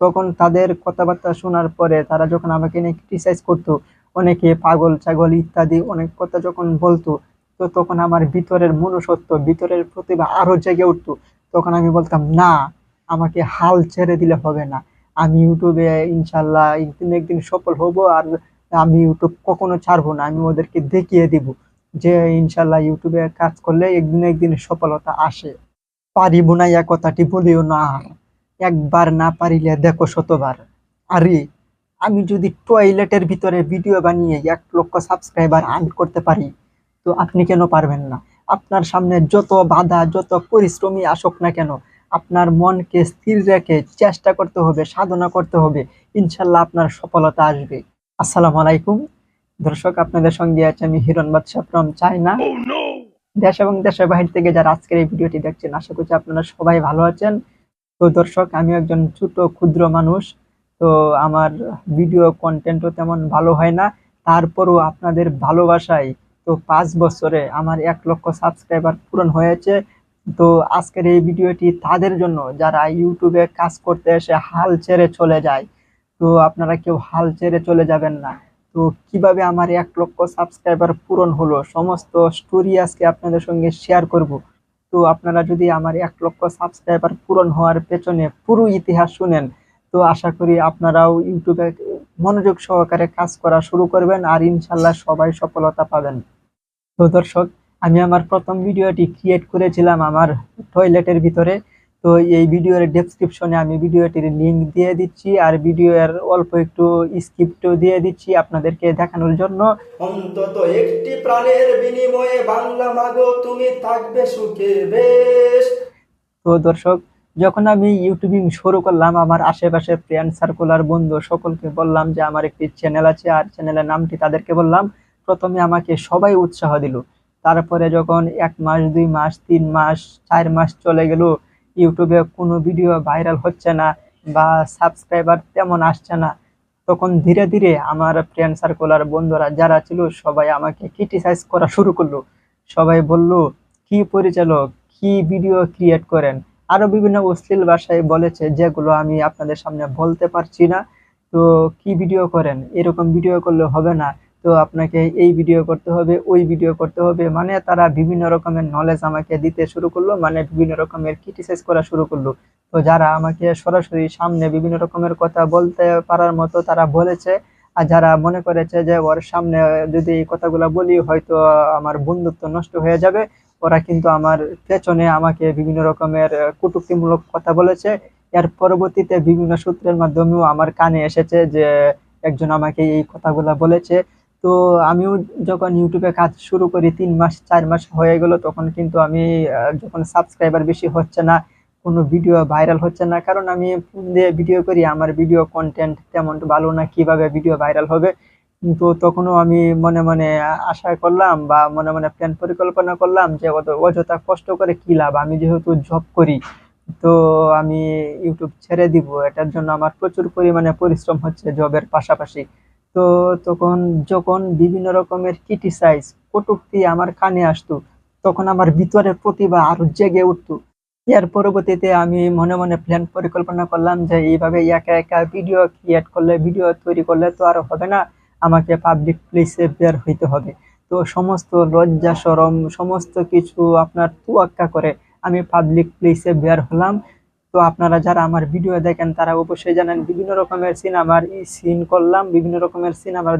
তখন তাদের কথাবার্তা শোনার পরে তারা যখন আমাকে নিয়ে ক্রিটিসাইজ করতো, অনেকে পাগল, ছাগল ইত্যাদি অনেক কথা যখন বলতো, তো তখন আমার ভিতরের মনুষ্যত্ব, ভিতরের প্রতিভা আরও জেগে উঠতো। তখন আমি বলতাম, না, আমাকে হাল ছেড়ে দিলে হবে না। আমি ইউটিউবে ইনশাল্লাহ একদিন একদিন সফল হব আর আমি ইউটিউব কখনো ছাড়বো না। আমি ওদেরকে দেখিয়ে দিব যে ইনশাল্লাহ ইউটিউবে কাজ করলে একদিন একদিন সফলতা আসে। পারিব না কথাটি বলিও না। একবার না পারিলে দেখো শতবার। আরে আমি যদি টয়লেটের ভিতরে ভিডিও বানিয়ে এক লক্ষ সাবস্ক্রাইবার আর্ন করতে পারি তো আপনি কেন পারবেন না? আপনার সামনে যত বাধা যত পরিশ্রমী আসুক না কেন আপনার মনকে স্থির রেখে চেষ্টা করতে হবে সাধনা করতে হবে ইনশাল্লাহ আপনার সফলতা আসবে। আসসালামু আলাইকুম। দর্শক আপনাদের সঙ্গে আছে আমি হিরণ বাদশাহ ফ্রম চায়না দেশ এবং দেশের বাহির থেকে যারা আজকের এই ভিডিওটি দেখছেন আশা করছি আপনারা সবাই ভালো আছেন। তো দর্শক, আমি একজন ছোট ক্ষুদ্র মানুষ, তো আমার ভিডিও কন্টেন্টও তেমন ভালো হয় না। তারপরও আপনাদের ভালোবাসায় তো পাঁচ বছরে আমার এক লক্ষ সাবস্ক্রাইবার পূরণ হয়েছে। তো আজকের এই ভিডিওটি তাদের জন্য, যারা ইউটিউবে কাজ করতে এসে হাল ছেড়ে চলে যায়, তো আপনারা কেউ হাল ছেড়ে চলে যাবেন না। তো কীভাবে আমার এক লক্ষ সাবস্ক্রাইবার পূরণ হলো, সমস্ত স্টোরি আজকে আপনাদের সঙ্গে শেয়ার করব। তো আপনারা যদি আমার এক লক্ষ সাবস্ক্রাইবার পূরণ হওয়ার পেছনে পুরো ইতিহাস শুনেন, তো আশা করি আপনারাও ইউটিউবে মনোযোগ সহকারে কাজ করা শুরু করবেন আর ইনশাল্লাহ সবাই সফলতা পাবেন। তো দর্শক, আমি আমার প্রথম ভিডিওটি ক্রিয়েট করেছিলাম আমার টয়লেটের ভিতরে। তো এই ভিডিওর ডেসক্রিপশনে আমি ভিডিওটির লিংক দিয়ে দিচ্ছি আর ভিডিওর অল্প একটু স্ক্রিপ্টও দিয়ে দিচ্ছি আপনাদেরকে দেখানোর জন্য। অন্তত একটি প্রাণের বিনিময়ে বাংলা মাগো তুমি থাকবে সুখে বেশ। তো দর্শক যখন আমি ইউটিউবিং শুরু করলাম আমার আশেপাশে ফ্রেন্ড সার্কুলার বন্ধু সকলকে বললাম যে আমার একটি চ্যানেল আছে আর চ্যানেলের নামটি তাদেরকে বললাম। প্রথমে আমাকে সবাই উৎসাহ দিল। তারপরে যখন এক মাস দুই মাস তিন মাস চার মাস চলে গেল ইউটিউবে কোনো ভিডিও ভাইরাল হচ্ছে না বা সাবস্ক্রাইবার তেমন আসছে না, তখন ধীরে ধীরে আমার ফ্রেন্ড সার্কুলার বন্ধুরা যারা ছিল সবাই আমাকে ক্রিটিসাইজ করা শুরু করল। সবাই বলল, কি পরিচালক? কি ভিডিও ক্রিয়েট করেন? আরও বিভিন্ন অশ্লীল ভাষায় বলেছে, যেগুলো আমি আপনাদের সামনে বলতে পারছি না। তো কি ভিডিও করেন? এরকম ভিডিও করলে হবে না। তো আপনাকে এই ভিডিও করতে হবে, ওই ভিডিও করতে হবে মানে তারা বিভিন্ন রকমের নলেজ আমাকে দিতে শুরু করল মানে বিভিন্ন রকমের ক্রিটিসাইজ করা শুরু করল। তো যারা আমাকে সরাসরি সামনে বিভিন্ন রকমের কথা বলতে পারার মতো তারা বলেছে, আর যারা মনে করেছে যে ওর সামনে যদি এই কথাগুলো বলি, হয়তো আমার বন্ধুত্ব নষ্ট হয়ে যাবে। ওরা কিন্তু আমার পেছনে আমাকে বিভিন্ন রকমের কটূক্তিমূলক কথা বলেছে। এর পরবর্তীতে বিভিন্ন সূত্রের মাধ্যমেও আমার কানে এসেছে যে একজন আমাকে এই কথাগুলো বলেছে। তো আমিও যখন ইউটিউবে কাজ শুরু করি, তিন মাস, চার মাস হয়ে গেল, তখন কিন্তু আমি যখন সাবস্ক্রাইবার বেশি হচ্ছে না, কোনো ভিডিও ভাইরাল হচ্ছে না, কারণ আমি দিয়ে ভিডিও করি, আমার ভিডিও কন্টেন্ট তেমন ভালো না, কীভাবে ভিডিও ভাইরাল হবে? তো তখনও আমি মনে মনে আশা করলাম বা মনে মনে প্ল্যান পরিকল্পনা করলাম যে অত, অযথা কষ্ট করে কি লাভ? আমি যেহেতু জব করি, তো আমি ইউটিউব ছেড়ে দিব, এটার জন্য আমার প্রচুর পরিমাণে পরিশ্রম হচ্ছে জবের পাশাপাশি। তো তখন যখন বিভিন্ন রকমের ক্রিটিসাইজ কটুক্তি আমার কানে আসতো, তখন আমার ভিতরের প্রতিভা আরও জেগে উঠতো। এর পরবর্তীতে আমি মনে মনে প্ল্যান পরিকল্পনা করলাম যে এইভাবে একা একা ভিডিও ক্রিয়েট করলে ভিডিও তৈরি করলে তো আর হবে না, আমাকে পাবলিক প্লেসে বের হইতে হবে। তো সমস্ত লজ্জা সরম সমস্ত কিছু আপনার তুয়াক্কা করে আমি পাবলিক প্লেসে বের হলাম। তো আপনারা যারা আমার ভিডিও দেখেন, তারা অবশ্যই জানেন বিভিন্ন রকমের সিনেমার সিন করলাম, বিভিন্ন রকমের সিনেমার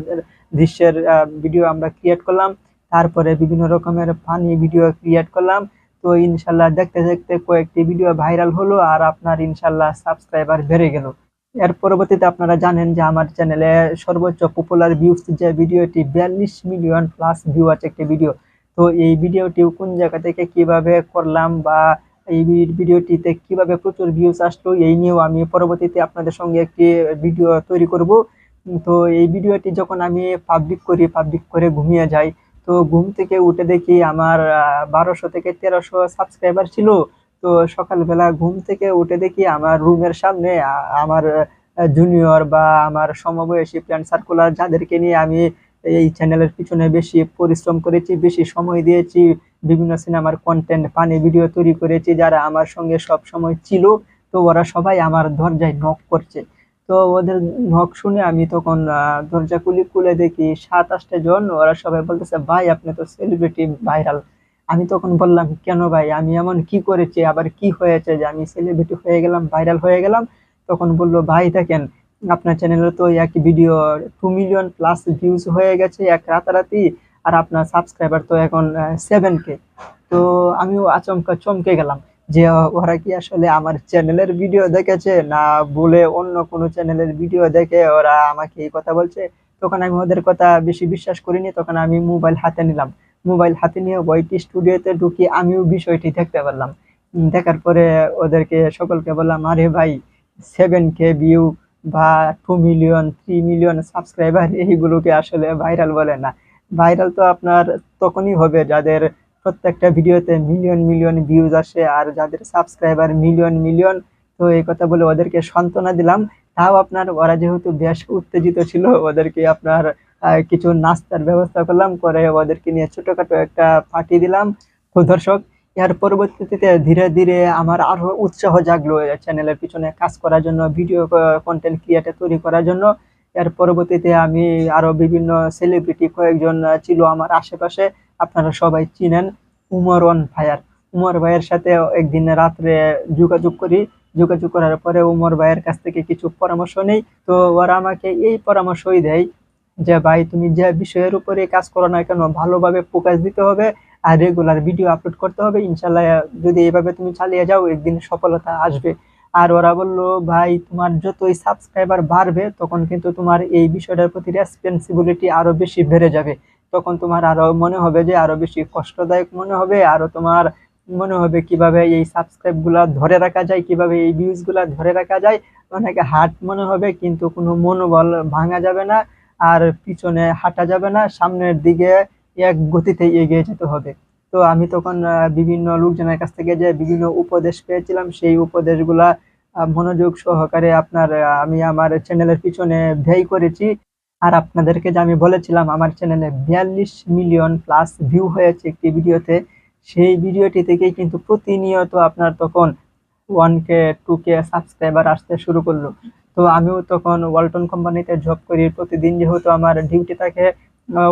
দৃশ্যের ভিডিও আমরা ক্রিয়েট করলাম, তারপরে বিভিন্ন রকমের ফানি ভিডিও ক্রিয়েট করলাম। তো ইনশাল্লাহ দেখতে দেখতে কয়েকটি ভিডিও ভাইরাল হলো আর আপনার ইনশাল্লাহ সাবস্ক্রাইবার বেড়ে গেল। এর পরবর্তীতে আপনারা জানেন যে আমার চ্যানেলে সর্বোচ্চ পপুলার ভিউস যে ভিডিওটি বিয়াল্লিশ মিলিয়ন প্লাস ভিউ আছে একটি ভিডিও তো এই ভিডিওটি কোন জায়গা থেকে কীভাবে করলাম বা এই ভিডিওটিতে কীভাবে প্রচুর ভিউজ আসলো, এই নিয়েও আমি পরবর্তীতে আপনাদের সঙ্গে একটি ভিডিও তৈরি করব। তো এই ভিডিওটি যখন আমি পাবলিক করি পাবলিক করে ঘুমিয়ে যাই, তো ঘুম থেকে উঠে দেখি আমার বারোশো থেকে তেরোশো সাবস্ক্রাইবার ছিল। তো সকালবেলা ঘুম থেকে উঠে দেখি আমার রুমের সামনে আমার জুনিয়র বা আমার সমবয়সী ফ্রেন্ড সার্কুলার যাদেরকে নিয়ে আমি এই চ্যানেলের পিছনে বেশি পরিশ্রম করেছি, বেশি সময় দিয়েছি, বিভিন্ন সিনেমার কন্টেন্ট পানি ভিডিও তৈরি করেছি যারা আমার সঙ্গে সব সময় ছিল, তো ওরা সবাই আমার দরজায় নক করছে। তো ওদের নক শুনে আমি তখন দরজা খুলে খুলে দেখি সাত, আটটা জন, ওরা সবাই বলতেছে, ভাই, আপনি তো সেলিব্রিটি ভাইরাল আমি তখন বললাম, কেন ভাই? আমি এমন কি করেছি? আবার কি হয়েছে যে আমি সেলিব্রিটি হয়ে গেলাম ভাইরাল হয়ে গেলাম? তখন বলল, ভাই, দেখেন আপনার চ্যানেলে তো এক video two million plus views হয়ে গেছে এক রাতারাতি, আর আপনার সাবস্ক্রাইবার তো এখন সেভেন কে তো আমিও আচমকা চমকে গেলাম যে ওরা কি আসলে আমার চ্যানেলের ভিডিও দেখেছে না বলে অন্য কোনো চ্যানেলের ভিডিও দেখে ওরা আমাকে এই কথা বলছে? তখন আমি ওদের কথা বেশি বিশ্বাস করিনি, তখন আমি মোবাইল হাতে নিলাম। মোবাইল হাতে নিয়ে বইটি স্টুডিওতে ঢুকি আমিও বিষয়টি দেখতে পারলাম। দেখার পরে ওদেরকে সকলকে বললাম, আরে ভাই সেভেন কে ভিউ বা two million three million subscriber এইগুলোকে আসলে ভাইরাল বলে না। ভাইরাল তো আপনার তখনই হবে যাদের প্রত্যেকটা ভিডিওতে মিলিয়ন মিলিয়ন ভিউজ আসে আর যাদের সাবস্ক্রাইবার মিলিয়ন মিলিয়ন তো এই কথা বলে ওদেরকে সান্ত্বনা দিলাম। তাও আপনার ওরা যেহেতু বেশ উত্তেজিত ছিল, ওদেরকে আপনার কিছু নাস্তার ব্যবস্থা করলাম, করে ওদেরকে নিয়ে ছোটোখাটো একটা পার্টি দিলাম। তো দর্শক এর পরবর্তীতে ধীরে ধীরে আমার আরও উৎসাহ জাগলো চ্যানেলের পিছনে কাজ করার জন্য ভিডিও কন্টেন্ট ক্রিয়েটার তৈরি করার জন্য। এর পরবর্তীতে আমি আরও বিভিন্ন সেলিব্রিটি কয়েকজন ছিল আমার আশেপাশে। আপনারা সবাই চিনেন উমর ফায়ার উমর ভাইয়ের সাথে একদিন রাত্রে যোগাযোগ করি। যোগাযোগ করার পরে উমর ভাইয়ের কাছ থেকে কিছু পরামর্শ নেই। তো ওরা আমাকে এই পরামর্শই দেয় যে, ভাই, তুমি যে বিষয়ের উপরে কাজ করো না কেন, ভালোভাবে ফোকাস দিতে হবে। আর রেগুলার ভিডিও আপলোড করতে হবে ইনশাল্লাহ যদি এভাবে তুমি চালিয়ে যাও, একদিন সফলতা আসবে। আর ওরা বলল, ভাই, তোমার যতই সাবস্ক্রাইবার বাড়বে, তখন কিন্তু তোমার এই বিষয়টার প্রতি রেসপন্সিবিলিটি আরও বেশি বেড়ে যাবে। তখন তোমার আরও মনে হবে যে আরও বেশি কষ্টদায়ক মনে হবে আরও তোমার মনে হবে কীভাবে এই সাবস্ক্রাইবগুলা ধরে রাখা যায়, কীভাবে এই ভিউজগুলা ধরে রাখা যায়। অনেকে হার্ট মনে হবে, কিন্তু কোনো মনোবল ভাঙা যাবে না, আর পিছনে হাঁটা যাবে না, সামনের দিকে এক গতিতে এগিয়ে যেতে হবে। তো আমি তখন বিভিন্ন লোকজনের কাছ থেকে যে বিভিন্ন উপদেশ পেয়েছিলাম, সেই উপদেশগুলা মনোযোগ সহকারে আপনার আমি আমার চ্যানেলের পিছনে ব্যয় করেছি। আর আপনাদেরকে যে আমি বলেছিলাম, আমার চ্যানেলে বিয়াল্লিশ মিলিয়ন প্লাস ভিউ হয়েছে একটি ভিডিওতে। সেই ভিডিওটি থেকেই কিন্তু প্রতিনিয়ত আপনার তখন one K two K subscriber আসতে শুরু করল। তো আমিও তখন ওয়ালটন কোম্পানিতে জব করি। প্রতিদিন যেহেতু আমার ডিউটি থাকে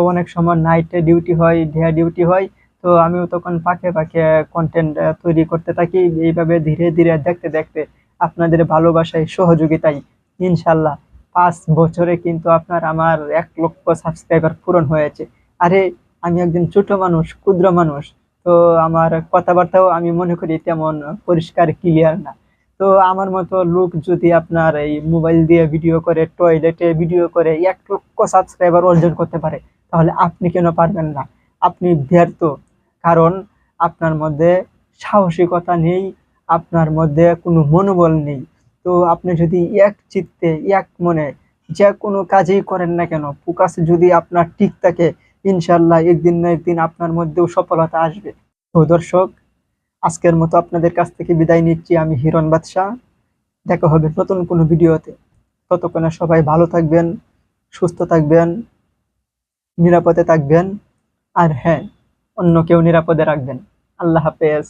অনেক সময় নাইটে ডিউটি হয় ডে ডিউটি হয়। তো আমিও তখন পাকে পাকে কন্টেন্ট তৈরি করতে থাকি। এইভাবে ধীরে ধীরে দেখতে দেখতে আপনাদের ভালোবাসায় সহযোগিতায় ইনশাল্লাহ পাঁচ বছরে কিন্তু আপনার আমার এক লক্ষ সাবস্ক্রাইবার পূরণ হয়েছে। আরে, আমি একজন ছোট মানুষ, ক্ষুদ্র মানুষ। তো আমার কথাবার্তাও আমি মনে করি তেমন পরিষ্কার ক্লিয়ার না। তো আমার মতো লোক যদি আপনার এই মোবাইল দিয়ে ভিডিও করে টয়লেটে ভিডিও করে, এক লক্ষ সাবস্ক্রাইবার অর্জন করতে পারে, তাহলে আপনি কেন পারবেন না? আপনি ব্যর্থ। কারণ আপনার মধ্যে সাহসিকতা নেই, আপনার মধ্যে কোনো মনোবল নেই। তো আপনি যদি এক চিত্তে, এক মনে যে কোনো কাজেই করেন না কেন ফোকাস যদি আপনার ঠিক থাকে ইনশাল্লাহ একদিন না একদিন আপনার মধ্যেও সফলতা আসবে। তো দর্শক আজকের মতো আপনাদের কাছ থেকে বিদায় নিচ্ছি। আমি হিরণ বাদশাহ। দেখা হবে নতুন কোনো ভিডিওতে। ততক্ষণে সবাই ভালো থাকবেন, সুস্থ থাকবেন, নিরাপদে থাকবেন, আর হ্যাঁ অন্য কেউ নিরাপদে রাখবেন। আল্লাহ হাফেজ।